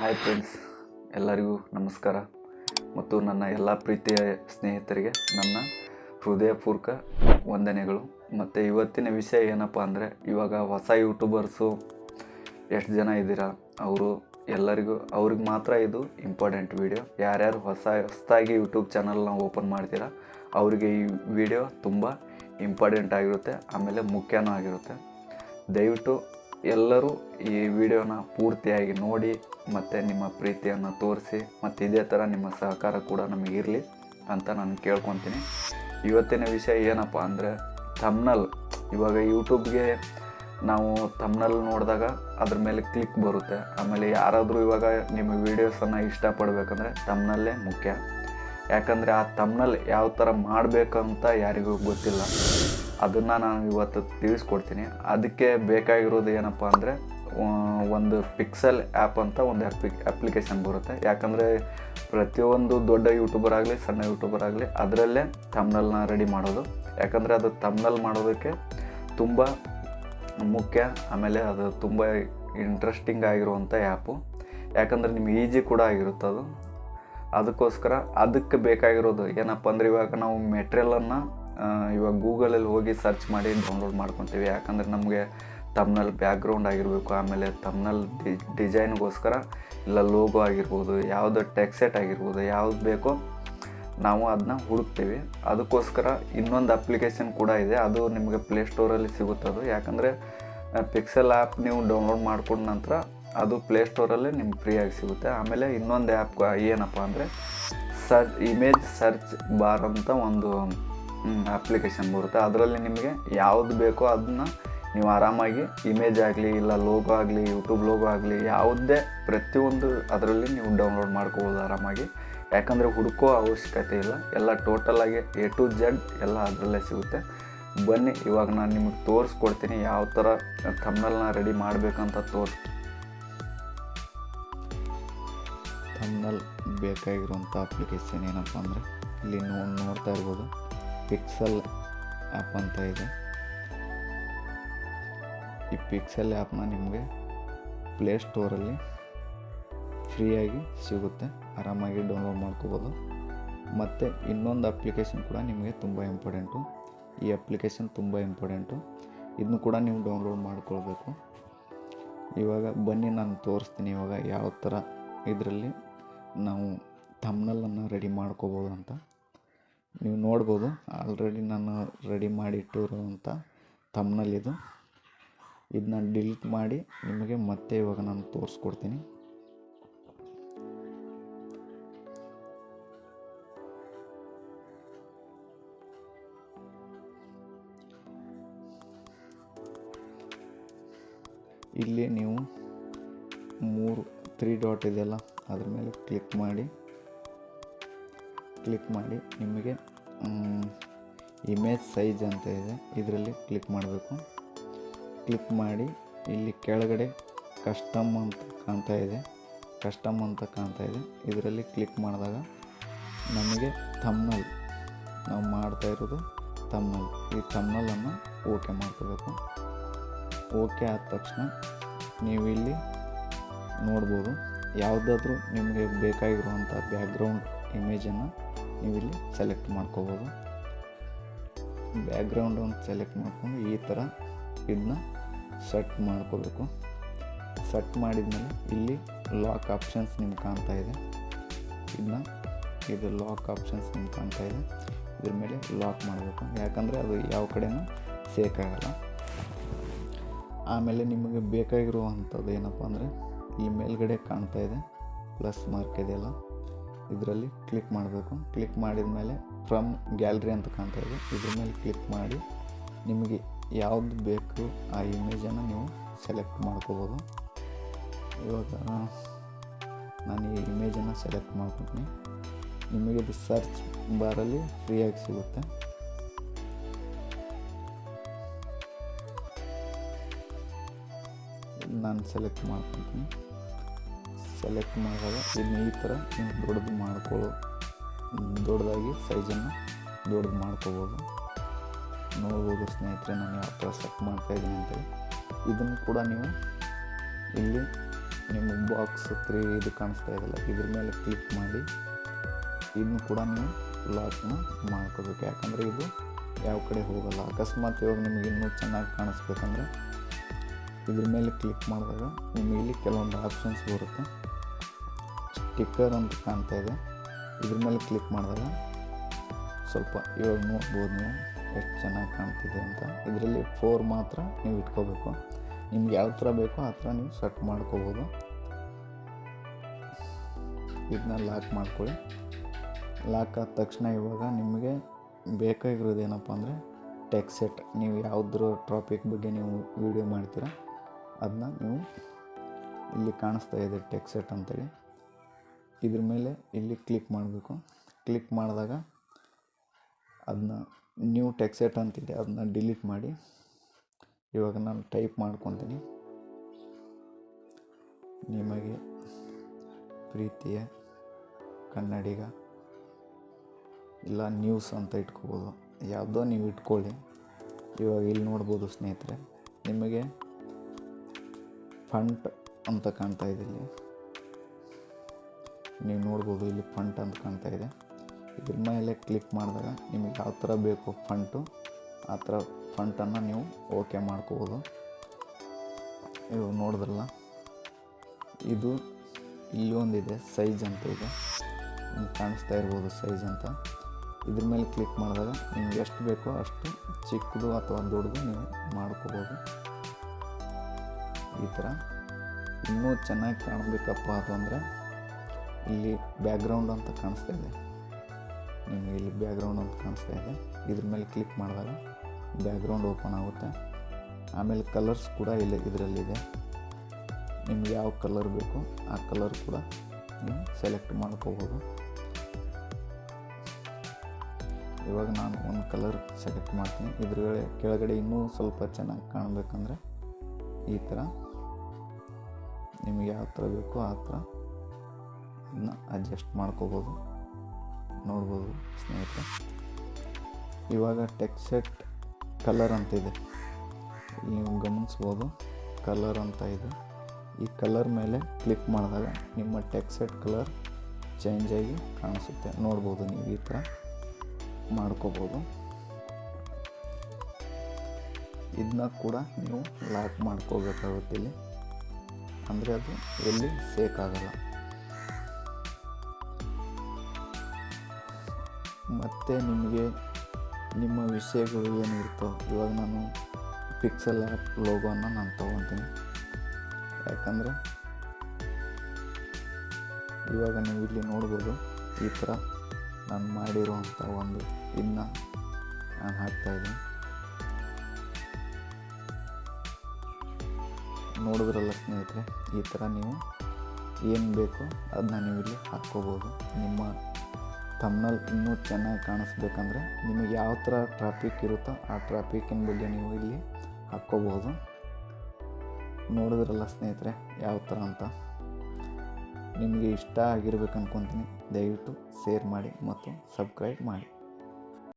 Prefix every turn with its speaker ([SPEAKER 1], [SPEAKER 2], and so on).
[SPEAKER 1] Hi friends ಎಲ್ಲರಿಗೂ ನಮಸ್ಕಾರ. ಮತ್ತು ನನ್ನ ಎಲ್ಲ ಪ್ರೀತಿಯ ಸ್ನೇಹಿತರಿಗೆ ನನ್ನ ಹೃದಯಪೂರ್ವಕ ವಂದನೆಗಳು. ಮತ್ತು ಇವತ್ತಿನ ವಿಷಯ ಏನಪ್ಪ ಅಂದರೆ, ಇವಾಗ ಹೊಸ ಯೂಟ್ಯೂಬರ್ಸು ಎಷ್ಟು ಜನ ಇದ್ದೀರಾ? ಅವರು ಎಲ್ಲರಿಗೂ, ಅವ್ರಿಗೆ ಮಾತ್ರ ಇದು ಇಂಪಾರ್ಟೆಂಟ್ ವಿಡಿಯೋ ಯಾರ್ಯಾರು ಹೊಸ, ಹೊಸದಾಗಿ ಯೂಟ್ಯೂಬ್ ಚಾನಲ್ನ ಓಪನ್ ಮಾಡ್ತೀರಾ, ಅವರಿಗೆ ಈ ವಿಡಿಯೋ ತುಂಬ ಇಂಪಾರ್ಟೆಂಟ್ ಆಗಿರುತ್ತೆ, ಆಮೇಲೆ ಮುಖ್ಯನೂ ಆಗಿರುತ್ತೆ. ದಯವಿಟ್ಟು ಎಲ್ಲರೂ ಈ ವಿಡಿಯೋನ ಪೂರ್ತಿಯಾಗಿ ನೋಡಿ ಮತ್ತು ನಿಮ್ಮ ಪ್ರೀತಿಯನ್ನು ತೋರಿಸಿ ಮತ್ತು ಇದೇ ಥರ ನಿಮ್ಮ ಸಹಕಾರ ಕೂಡ ನಮಗಿರಲಿ ಅಂತ ನಾನು ಕೇಳ್ಕೊತೀನಿ. ಇವತ್ತಿನ ವಿಷಯ ಏನಪ್ಪ ಅಂದರೆ ಥಮ್ನಲ್ ಇವಾಗ ಯೂಟ್ಯೂಬ್ಗೆ ನಾವು ತಮ್ಮನಲ್ಲಿ ನೋಡಿದಾಗ ಅದ್ರ ಮೇಲೆ ಕ್ಲಿಕ್ ಬರುತ್ತೆ. ಆಮೇಲೆ ಯಾರಾದರೂ ಇವಾಗ ನಿಮ್ಮ ವೀಡಿಯೋಸನ್ನು ಇಷ್ಟಪಡಬೇಕಂದ್ರೆ ತಮ್ಮನಲ್ಲೇ ಮುಖ್ಯ. ಯಾಕಂದರೆ ಆ ತಮ್ನಲ್ಲಿ ಯಾವ ಥರ ಮಾಡಬೇಕಂತ ಯಾರಿಗೂ ಗೊತ್ತಿಲ್ಲ. ಅದನ್ನು ನಾನು ಇವತ್ತು ತಿಳಿಸ್ಕೊಡ್ತೀನಿ. ಅದಕ್ಕೆ ಬೇಕಾಗಿರೋದು ಏನಪ್ಪ ಅಂದರೆ ಒಂದು ಪಿಕ್ಸೆಲ್ ಆ್ಯಪ್ ಅಂತ ಒಂದು ಅಪ್ಲಿಕೇಶನ್ ಬರುತ್ತೆ. ಯಾಕಂದರೆ ಪ್ರತಿಯೊಂದು ದೊಡ್ಡ ಯೂಟ್ಯೂಬರ್ ಆಗಲಿ, ಸಣ್ಣ ಯೂಟ್ಯೂಬರ್ ಆಗಲಿ, ಅದರಲ್ಲೇ ತಮ್ನಲ್ನ ರೆಡಿ ಮಾಡೋದು. ಯಾಕಂದರೆ ಅದು ತಮ್ನಲ್ ಮಾಡೋದಕ್ಕೆ ತುಂಬ ಮುಖ್ಯ. ಆಮೇಲೆ ಅದು ತುಂಬ ಇಂಟ್ರೆಸ್ಟಿಂಗ್ ಆಗಿರುವಂಥ ಆ್ಯಪು ಯಾಕಂದರೆ ನಿಮ್ಗೆ ಈಜಿ ಕೂಡ ಆಗಿರುತ್ತೆ ಅದು. ಅದಕ್ಕೋಸ್ಕರ ಅದಕ್ಕೆ ಬೇಕಾಗಿರೋದು ಏನಪ್ಪ ಅಂದರೆ ಇವಾಗ ನಾವು ಮೆಟ್ರಿಯಲನ್ನು ಇವಾಗ ಗೂಗಲಲ್ಲಿ ಹೋಗಿ ಸರ್ಚ್ ಮಾಡಿ ಡೌನ್ಲೋಡ್ ಮಾಡ್ಕೊತೀವಿ. ಯಾಕಂದರೆ ನಮಗೆ ತಮ್ನಲ್ಲಿ ಬ್ಯಾಕ್ಗ್ರೌಂಡ್ ಆಗಿರಬೇಕು, ಆಮೇಲೆ ತಮ್ನಲ್ಲಿ ಡಿ ಡಿಸೈನ್ಗೋಸ್ಕರ ಇಲ್ಲ ಲೋಗೋ ಆಗಿರ್ಬೋದು, ಯಾವುದು ಟೆಕ್ಸೆಟ್ ಆಗಿರ್ಬೋದು, ಯಾವ್ದು ಬೇಕೋ ನಾವು ಅದನ್ನ ಹುಡುಕ್ತೀವಿ. ಅದಕ್ಕೋಸ್ಕರ ಇನ್ನೊಂದು ಅಪ್ಲಿಕೇಶನ್ ಕೂಡ ಇದೆ. ಅದು ನಿಮಗೆ ಪ್ಲೇಸ್ಟೋರಲ್ಲಿ ಸಿಗುತ್ತದು ಯಾಕಂದರೆ ಪಿಕ್ಸೆಲ್ ಆ್ಯಪ್ ನೀವು ಡೌನ್ಲೋಡ್ ಮಾಡ್ಕೊಂಡ ನಂತರ ಅದು ಪ್ಲೇಸ್ಟೋರಲ್ಲಿ ನಿಮ್ಗೆ ಫ್ರೀಯಾಗಿ ಸಿಗುತ್ತೆ. ಆಮೇಲೆ ಇನ್ನೊಂದು ಆ್ಯಪ್ ಏನಪ್ಪ ಅಂದರೆ ಸರ್ಚ್ ಇಮೇಜ್ ಸರ್ಚ್ ಬಾರ್ ಅಂತ ಒಂದು ಅಪ್ಲಿಕೇಶನ್ ಬರುತ್ತೆ. ಅದರಲ್ಲಿ ನಿಮಗೆ ಯಾವುದು ಬೇಕೋ ಅದನ್ನ ನೀವು ಆರಾಮಾಗಿ ಇಮೇಜ್ ಆಗಲಿ, ಇಲ್ಲ ಲೋಗೋ ಆಗಲಿ ಯೂಟ್ಯೂಬ್ ಲೋಗೋ ಆಗಲಿ, ಯಾವುದೇ ಪ್ರತಿಯೊಂದು ಅದರಲ್ಲಿ ನೀವು ಡೌನ್ಲೋಡ್ ಮಾಡ್ಕೋಬೋದು ಆರಾಮಾಗಿ. ಯಾಕಂದರೆ ಹುಡುಕೋ ಅವಶ್ಯಕತೆ ಇಲ್ಲ. ಎಲ್ಲ ಟೋಟಲಾಗಿ ಎ ಟು ಜೆಡ್ ಎಲ್ಲ ಅದರಲ್ಲೇ ಸಿಗುತ್ತೆ. ಬನ್ನಿ, ಇವಾಗ ನಾನು ನಿಮಗೆ ತೋರಿಸ್ಕೊಡ್ತೀನಿ ಯಾವ ಥರ ಥಮ್ನಲ್ನ ರೆಡಿ ಮಾಡಬೇಕಂತ ತೋರಿಸ್ ಥಮ್ನಲ್ ಬೇಕಾಗಿರುವಂಥ ಅಪ್ಲಿಕೇಶನ್ ಏನಪ್ಪ ಅಂದರೆ ಇಲ್ಲಿ ನೋಡಿ ನೋಡ್ತಾ ಇರ್ಬೋದು. ಪಿಕ್ಸೆಲ್ ಆ್ಯಪ್ ಅಂತ ಇದೆ. ಈ ಪಿಕ್ಸೆಲ್ ಆ್ಯಪ್ನ ನಿಮಗೆ ಪ್ಲೇಸ್ಟೋರಲ್ಲಿ ಫ್ರೀಯಾಗಿ ಸಿಗುತ್ತೆ. ಆರಾಮಾಗಿ ಡೌನ್ಲೋಡ್ ಮಾಡ್ಕೋಬೋದು. ಮತ್ತು ಇನ್ನೊಂದು ಅಪ್ಲಿಕೇಶನ್ ಕೂಡ ನಿಮಗೆ ತುಂಬ ಇಂಪಾರ್ಟೆಂಟು ಈ ಅಪ್ಲಿಕೇಶನ್ ತುಂಬ ಇಂಪಾರ್ಟೆಂಟು ಇದನ್ನು ಕೂಡ ನೀವು ಡೌನ್ಲೋಡ್ ಮಾಡ್ಕೊಳ್ಬೇಕು. ಇವಾಗ ಬನ್ನಿ, ನಾನು ತೋರಿಸ್ತೀನಿ ಇವಾಗ ಯಾವ ಥರ ಇದರಲ್ಲಿ ನಾವು ಥಮ್ನಲ್ಲನ್ನು ರೆಡಿ ಮಾಡ್ಕೋಬೋದು ಅಂತ. ನೀವು ನೋಡ್ಬೋದು. ಆಲ್ರೆಡಿ ನಾನು ರೆಡಿ ಮಾಡಿ ಇಟ್ಟಿರುವಂಥ ತಮ್ನಲ್ಲಿ ಇದು. ಇದನ್ನ ಡಿಲೀಟ್ ಮಾಡಿ ನಿಮಗೆ ಮತ್ತೆ ಇವಾಗ ನಾನು ತೋರಿಸ್ಕೊಡ್ತೀನಿ. ಇಲ್ಲಿ ನೀವು ಮೂರು ತ್ರೀ ಡಾಟ್ ಇದೆಯಲ್ಲ, ಅದ್ರ ಮೇಲೆ ಕ್ಲಿಕ್ ಮಾಡಿ. ಕ್ಲಿಕ್ ಮಾಡಿ ನಿಮಗೆ ಇಮೇಜ್ ಸೈಜ್ ಅಂತ ಇದೆ. ಇದರಲ್ಲಿ ಕ್ಲಿಕ್ ಮಾಡಬೇಕು. ಕ್ಲಿಕ್ ಮಾಡಿ ಇಲ್ಲಿ ಕೆಳಗಡೆ ಕಸ್ಟಮ್ ಅಂತ ಕಾಣ್ತಾ ಇದೆ. ಕಸ್ಟಮ್ ಅಂತ ಕಾಣ್ತಾ ಇದೆ. ಇದರಲ್ಲಿ ಕ್ಲಿಕ್ ಮಾಡಿದಾಗ ನಮಗೆ ಥಮ್ನಲ್ ನಾವು ಮಾಡ್ತಾ ಇರೋದು ಥಮ್ನಲ್ ಈ ಥಮ್ನಲನ್ನು ಓಕೆ ಮಾಡ್ಕೋಬೇಕು. ಓಕೆ ಆದ ತಕ್ಷಣ ನೀವು ಇಲ್ಲಿ ನೋಡ್ಬೋದು. ಯಾವುದಾದ್ರೂ ನಿಮಗೆ ಬೇಕಾಗಿರುವಂಥ ಬ್ಯಾಕ್ಗ್ರೌಂಡ್ ಇಮೇಜನ್ನು ನೀವು ಇಲ್ಲಿ ಸೆಲೆಕ್ಟ್ ಮಾಡ್ಕೋಬೋದು ಬ್ಯಾಕ್ಗ್ರೌಂಡನ್ನು ಸೆಲೆಕ್ಟ್ ಮಾಡ್ಕೊಂಡು ಈ ಥರ ಇದನ್ನ ಸೆಟ್ ಮಾಡ್ಕೋಬೇಕು. ಸೆಟ್ ಮಾಡಿದ್ಮೇಲೆ ಇಲ್ಲಿ ಲಾಕ್ ಆಪ್ಷನ್ಸ್ ನಿಮ್ಗೆ ಕಾಣ್ತಾ ಇದೆ. ಇದನ್ನ ಇದು ಲಾಕ್ ಆಪ್ಷನ್ಸ್ ನಿಮ್ಗೆ ಕಾಣ್ತಾ ಇದೆ. ಇದ್ರ ಮೇಲೆ ಲಾಕ್ ಮಾಡಬೇಕು. ಯಾಕಂದರೆ ಅದು ಯಾವ ಕಡೆನೂ ಸೇಕ್ ಆಗಲ್ಲ. ಆಮೇಲೆ ನಿಮಗೆ ಬೇಕಾಗಿರುವಂಥದ್ದು ಏನಪ್ಪ ಅಂದರೆ ಈ ಮೇಲ್ಗಡೆ ಕಾಣ್ತಾ ಇದೆ. ಪ್ಲಸ್ ಮಾರ್ಕ್ ಇದೆಯಲ್ಲ. ಇದರಲ್ಲಿ ಕ್ಲಿಕ್ ಮಾಡಬೇಕು. ಕ್ಲಿಕ್ ಮಾಡಿದ ಮೇಲೆ ಫ್ರಮ್ ಗ್ಯಾಲರಿ ಅಂತ ಕಾಣ್ತಾ ಇದೆ. ಇದ್ರ ಮೇಲೆ ಕ್ಲಿಕ್ ಮಾಡಿ ನಿಮಗೆ ಯಾವುದು ಬೇಕು ಆ ಇಮೇಜನ್ನು ನೀವು ಸೆಲೆಕ್ಟ್ ಮಾಡ್ಕೋಬೋದು. ಇವಾಗ ನಾನು ಈ ಇಮೇಜನ್ನು ಸೆಲೆಕ್ಟ್ ಮಾಡ್ಕೊತೀನಿ. ನಿಮಗೆ ಇದು ಸರ್ಚ್ ಬಾರಲ್ಲಿ ಫ್ರೀಯಾಗಿ ಸಿಗುತ್ತೆ. ನಾನು ಸೆಲೆಕ್ಟ್ ಮಾಡ್ಕೊತೀನಿ. ಸೆಲೆಕ್ಟ್ ಮಾಡಿದಾಗ ಇನ್ನು ಈ ಥರ ನೀವು ದೊಡ್ಡದು ಮಾಡ್ಕೊಳ್ಳೋ, ದೊಡ್ಡದಾಗಿ ಸೈಜನ್ನು ದೊಡ್ಡದು ಮಾಡ್ಕೋಬೋದು. ನೋಡ್ಬೋದು ಸ್ನೇಹಿತರೆ, ನಾನು ಯಾವ ಥರ ಸೆಟ್ ಮಾಡ್ತಾಯಿದ್ದೀನಿ ಅಂತೇಳಿ. ಇದನ್ನು ಕೂಡ ನೀವು ಇಲ್ಲಿ
[SPEAKER 2] ನಿಮ್ಮ ಬಾಕ್ಸ್ ತ್ರೀ ಇದು ಕಾಣಿಸ್ತಾ ಇದೆಯಲ್ಲ, ಇದ್ರ ಮೇಲೆ ಕ್ಲಿಕ್ ಮಾಡಿ, ಇದನ್ನು ಕೂಡ ನೀವು ಲಾಕ್ನ ಮಾಡ್ಕೋಬೇಕು. ಯಾಕಂದರೆ ಇದು ಯಾವ ಕಡೆ ಹೋಗಲ್ಲ. ಅಕಸ್ಮಾತ್ ಇವಾಗ ನಿಮಗೆ ಇನ್ನೂ ಚೆನ್ನಾಗಿ ಕಾಣಿಸ್ಬೇಕಂದ್ರೆ ಇದ್ರ ಮೇಲೆ ಕ್ಲಿಕ್ ಮಾಡಿದಾಗ ನಿಮಗೆ ಇಲ್ಲಿ ಕೆಲವೊಂದು ಆಪ್ಷನ್ಸ್ ಬರುತ್ತೆ. ಸ್ಟಿಕ್ಕರ್ ಅಂತ ಕಾಣ್ತಾ ಇದೆ. ಇದ್ರ ಮೇಲೆ ಕ್ಲಿಕ್ ಮಾಡಿದಾಗ ಸ್ವಲ್ಪ ಇವಾಗ ನೋಡ್ಬೋದು ನೀವು ಎಷ್ಟು ಚೆನ್ನಾಗಿ ಕಾಣ್ತಿದೆ ಅಂತ. ಇದರಲ್ಲಿ ಫೋರ್ ಮಾತ್ರ ನೀವು ಇಟ್ಕೋಬೇಕು. ನಿಮ್ಗೆ ಯಾವ ಥರ ಬೇಕೋ ಆ ಥರ ನೀವು ಸೆಟ್ ಮಾಡ್ಕೋಬೋದು. ಇದನ್ನ ಲಾಕ್ ಮಾಡ್ಕೊಳ್ಳಿ. ಲಾಕ್ ಆದ ತಕ್ಷಣ ಇವಾಗ ನಿಮಗೆ ಬೇಕಾಗಿರೋದು ಏನಪ್ಪ ಅಂದರೆ ಟೆಕ್ ಸೆಟ್ ನೀವು ಯಾವುದ್ರ ಟಾಪಿಕ್ ಬಗ್ಗೆ ನೀವು ವಿಡಿಯೋ ಮಾಡ್ತೀರಾ ಅದನ್ನ ನೀವು ಇಲ್ಲಿ ಕಾಣಿಸ್ತಾ ಇದೆ ಟೆಕ್ ಸೆಟ್ ಅಂತೇಳಿ. ಇದ್ರ ಮೇಲೆ ಇಲ್ಲಿ ಕ್ಲಿಕ್ ಮಾಡಬೇಕು. ಕ್ಲಿಕ್ ಮಾಡಿದಾಗ ಅದನ್ನ ನ್ಯೂ ಟೆಕ್ಸೆಟ್ ಅಂತಿದೆ. ಅದನ್ನ ಡಿಲೀಟ್ ಮಾಡಿ. ಇವಾಗ ನಾನು ಟೈಪ್ ಮಾಡ್ಕೊತೀನಿ. ನಿಮಗೆ ಪ್ರೀತಿಯ ಕನ್ನಡಿಗ ಇಲ್ಲ ನ್ಯೂಸ್ ಅಂತ ಇಟ್ಕೋಬೋದು. ಯಾವುದೋ ನೀವು ಇಟ್ಕೊಳ್ಳಿ. ಇವಾಗ ಇಲ್ಲಿ ನೋಡ್ಬೋದು ಸ್ನೇಹಿತರೆ. ನಿಮಗೆ ಫಂಟ್ ಅಂತ ಕಾಣ್ತಾ ಇದೆ ಇಲ್ಲಿ. ನೀವು ನೋಡ್ಬೋದು ಇಲ್ಲಿ ಫಂಟ್ ಅಂತ ಕಾಣ್ತಾ ಇದೆ. ಇದ್ರ ಮೇಲೆ ಕ್ಲಿಕ್ ಮಾಡಿದಾಗ ನಿಮಗೆ ಯಾವ ಥರ ಬೇಕು ಫಂಟು ಆ ಥರ ಫಂಟನ್ನು ನೀವು ಓಕೆ ಮಾಡ್ಕೋಬೋದು. ಇದು ನೋಡಿದ್ರಲ್ಲ? ಇದು ಇಲ್ಲಿ ಒಂದಿದೆ ಸೈಜ್ ಅಂತ ಇದೆ. ನಿಮ್ಗೆ ಕಾಣಿಸ್ತಾ ಇರ್ಬೋದು ಸೈಜ್ ಅಂತ. ಇದ್ರ ಮೇಲೆ ಕ್ಲಿಕ್ ಮಾಡಿದಾಗ ನಿಮ್ಗೆ ಎಷ್ಟು ಬೇಕೋ ಅಷ್ಟು ಚಿಕ್ಕದು ಅಥವಾ ದೊಡ್ಡದು ನೀವು ಮಾಡ್ಕೋಬೋದು. ಈ ಥರ. ಇನ್ನೂ ಚೆನ್ನಾಗಿ ಕಾಣಬೇಕಪ್ಪ ಅದು ಅಂದರೆ ಇಲ್ಲಿ ಬ್ಯಾಕ್ಗ್ರೌಂಡ್ ಅಂತ ಕಾಣಿಸ್ತಾ ಇದೆ. ನಿಮಗೆ ಇಲ್ಲಿ ಬ್ಯಾಕ್ಗ್ರೌಂಡ್ ಅಂತ ಕಾಣಿಸ್ತಾ ಇದೆ. ಇದ್ರ ಮೇಲೆ ಕ್ಲಿಕ್ ಮಾಡಿದಾಗ ಬ್ಯಾಕ್ಗ್ರೌಂಡ್ ಓಪನ್ ಆಗುತ್ತೆ. ಆಮೇಲೆ ಕಲರ್ಸ್ ಕೂಡ ಇಲ್ಲಿ ಇದರಲ್ಲಿದೆ. ನಿಮ್ಗೆ ಯಾವ ಕಲರ್ ಬೇಕು ಆ ಕಲರ್ ಕೂಡ ನೀವು ಸೆಲೆಕ್ಟ್ ಮಾಡ್ಕೋಬೋದು. ಇವಾಗ ನಾನು ಒಂದು ಕಲರ್ ಸೆಲೆಕ್ಟ್ ಮಾಡ್ತೀನಿ. ಇದ್ರ ಕೆಳಗಡೆ ಇನ್ನೂ ಸ್ವಲ್ಪ ಚೆನ್ನಾಗಿ ಕಾಣಬೇಕಂದ್ರೆ ಈ ಥರ ನಿಮಗೆ ಯಾವ ಥರ ಬೇಕೋ ಆ ಥರ ಇದನ್ನ ಅಡ್ಜಸ್ಟ್ ಮಾಡ್ಕೋಬೋದು, ನೋಡ್ಬೋದು ಸ್ನೇಹಿತರೆ. ಇವಾಗ ಟೆಕ್ಸೆಟ್ ಕಲರ್ ಅಂತ ಇದೆ. ನೀವು ಗಮನಿಸ್ಬೋದು ಕಲರ್ ಅಂತ ಇದೆ. ಈ ಕಲರ್ ಮೇಲೆ ಕ್ಲಿಕ್ ಮಾಡಿದಾಗ ನಿಮ್ಮ ಟೆಕ್ಸೆಟ್ ಕಲರ್ ಚೇಂಜ್ ಆಗಿ ಕಾಣಿಸುತ್ತೆ. ನೋಡ್ಬೋದು ನೀವು ಈ ಥರ ಮಾಡ್ಕೋಬೋದು. ಇದನ್ನ ಕೂಡ ನೀವು ಲಾಕ್ ಮಾಡ್ಕೋಬೇಕಾಗುತ್ತೆ ಇಲ್ಲಿ. ಅಂದರೆ ಅದು ಎಲ್ಲಿ ಸೇಕ್ ಆಗಲ್ಲ. ಮತ್ತು ನಿಮಗೆ ನಿಮ್ಮ ವಿಷಯಗಳು ಏನಿರ್ತೋ ಇವಾಗ ನಾನು ಪಿಕ್ಸೆಲ್ ಆ್ಯಪ್ ಲೋಗೋನ ನಾನು ತೊಗೊತೀನಿ. ಯಾಕಂದರೆ ಇವಾಗ ನೀವು ಇಲ್ಲಿ ನೋಡ್ಬೋದು, ಈ ಥರ ನಾನು ಮಾಡಿರುವಂಥ ಒಂದು ಇನ್ನ ನಾನು ಹಾಕ್ತಾಯಿದ್ದೀನಿ ನೋಡಿದ್ರಲ್ಲ ಸ್ನೇಹಿತರೆ, ಈ ಥರ ನೀವು ಏನು ಬೇಕೋ ಅದನ್ನ ನೀವು ಇಲ್ಲಿ ಹಾಕ್ಕೋಬೋದು. ನಿಮ್ಮ ತಮ್ಮನಲ್ಲಿ ಇನ್ನೂ ಚೆನ್ನಾಗಿ ಕಾಣಿಸ್ಬೇಕಂದ್ರೆ ನಿಮಗೆ ಯಾವ ಥರ ಟ್ರಾಫಿಕ್ ಇರುತ್ತೋ ಆ ಟ್ರಾಫಿಕ್ಕಿನ ಬಗ್ಗೆ ನೀವು ಇಲ್ಲಿ ಹಾಕ್ಕೋಬೋದು. ನೋಡಿದ್ರಲ್ಲ ಸ್ನೇಹಿತರೆ, ಯಾವ ಥರ ಅಂತ. ನಿಮಗೆ ಇಷ್ಟ ಆಗಿರ್ಬೇಕು ಅನ್ಕೊತೀನಿ. ದಯವಿಟ್ಟು ಶೇರ್ ಮಾಡಿ ಮತ್ತು ಸಬ್ಸ್ಕ್ರೈಬ್ ಮಾಡಿ.